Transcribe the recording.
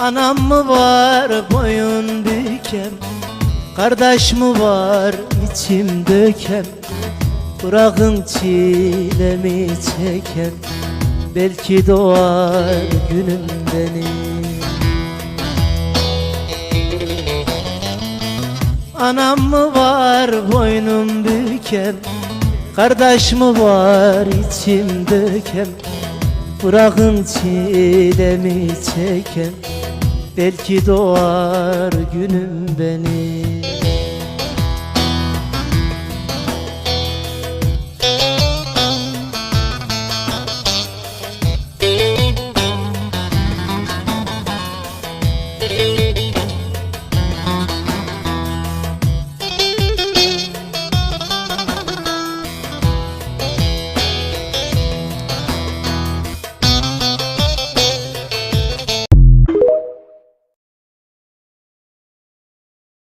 Anam mı var boyun bükem Kardeş mi var içim dökem Bırakın çilemi çeken Belki doğar günüm benim Anam mı var boynum bükem Kardeş mi var içim dökem Bırakın çilemi çeken Belki doğar